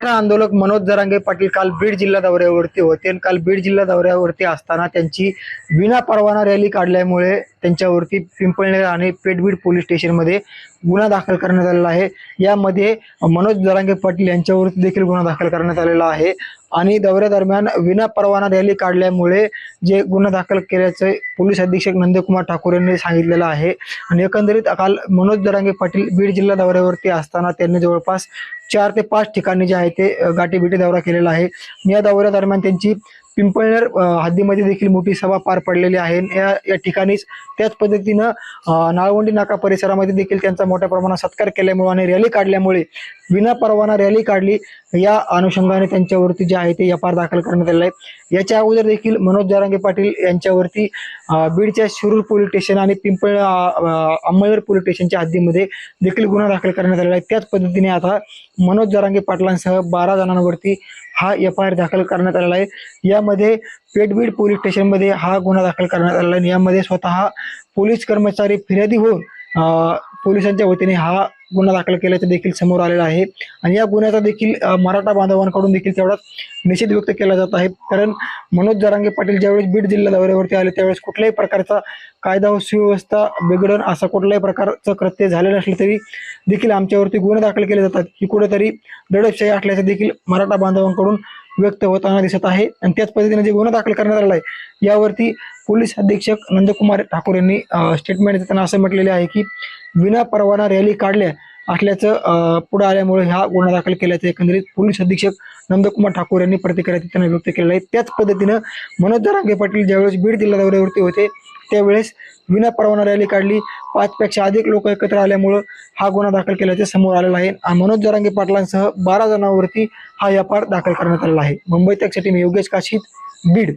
आंदोलक मनोज जरांगे पाटील काल बीड जिल्हा दौऱ्यावरती होते. आणि काल बीड जिल्हा दौऱ्यावरती असताना त्यांची विना परवाना रॅली काढल्यामुळे त्यांच्यावरती पिंपळनेर आणि पेटबीड पोलीस स्टेशनमध्ये गुन्हा दाखल करण्यात आलेला आहे. यामध्ये मनोज दरांगे पाटील यांच्यावरती देखील गुन्हा दाखल करण्यात आलेला आहे. आणि दौऱ्यादरम्यान विना परवाना रॅली काढल्यामुळे जे गुन्हा दाखल केल्याचे पोलीस अधीक्षक नंदकुमार ठाकूर यांनी सांगितलेलं आहे. आणि एकंदरीत काल मनोज दरांगे पाटील बीड जिल्हा दौऱ्यावरती असताना त्यांनी जवळपास चार ते पाच ठिकाणी जे आहे ते अ, गाठीभेटी दौरा केलेला आहे. या दौऱ्यादरम्यान त्यांची पिंपळनेर हद्दीमध्ये देखील मोठी सभा पार पडलेली आहे. या या ठिकाणीच त्याच पद्धतीनं नाळवंडी नाका परिसरामध्ये देखील त्यांचा मोठ्या प्रमाणात सत्कार केल्यामुळे आणि रॅली काढल्यामुळे विना परवाना रॅली काढली या अनुषंगाने त्यांच्यावरती जे आहे ते एफ आर दाखल करण्यात आलेला आहे. याच्या अगोदर देखील मनोज जारांगे पाटील यांच्यावरती बीडच्या शिरूर पोलीस स्टेशन आणि पिंपळ अंमळनेर पोलीस स्टेशनच्या हद्दीमध्ये देखील गुन्हा दाखल करण्यात आलेला आहे. त्याच पद्धतीने आता मनोज जारांगे पाटलांसह बारा जणांवरती हा एफ आय आर दाखल करण्यात आलेला आहे. यामध्ये पेटबीड पोलीस स्टेशनमध्ये हा गुन्हा दाखल करण्यात आलेला आहे आणि यामध्ये स्वतः पोलीस कर्मचारी फिर्यादी होऊन पोलिसांच्या वतीने हा गुन्हा दाखल केल्याचं देखील समोर आलेला आहे. आणि या गुन्ह्याचा देखील मराठा बांधवांकडून देखील तेवढाच निषेध व्यक्त केला जात आहे. कारण मनोज जरांगे पाटील ज्यावेळेस बीड जिल्हा दौऱ्यावरती आले त्यावेळेस कुठल्याही प्रकारचा कायदा व सुव्यवस्था बिघडण असा कुठल्याही प्रकारचं कृत्य झालं नसलं तरी देखील आमच्यावरती गुन्हे दाखल केले जातात. ही कुठेतरी दडपशाही असल्याचं देखील मराठा बांधवांकडून व्यक्त होताना दिसत आहे. आणि त्याच पद्धतीने जे गुन्हा दाखल करण्यात आला आहे यावरती पोलीस अधीक्षक नंदकुमार ठाकूर यांनी स्टेटमेंट देताना असं म्हटलेले आहे की विना परवाना रॅली काढल्या असल्याचं पुढे आल्यामुळे ह्या गुन्हा दाखल केल्याचं एकंदरीत पोलीस अधीक्षक नंदकुमार ठाकूर यांनी प्रतिक्रिया देताना व्यक्त केलेला आहे. त्याच पद्धतीनं मनोज जरांगे पाटील ज्यावेळेस बीड जिल्हा दौऱ्यावरती होते त्यावेळेस विना परवाना रॅली काढली. पाचपेक्षा अधिक लोक एकत्र आल्यामुळं हा गुन्हा दाखल केल्याचे समोर आलेला आहे. आणि मनोज जरांगे पाटलांसह बारा जणांवरती हा एफ दाखल करण्यात आलेला आहे. मुंबई त्यासाठी मी योगेश काशीद बीड.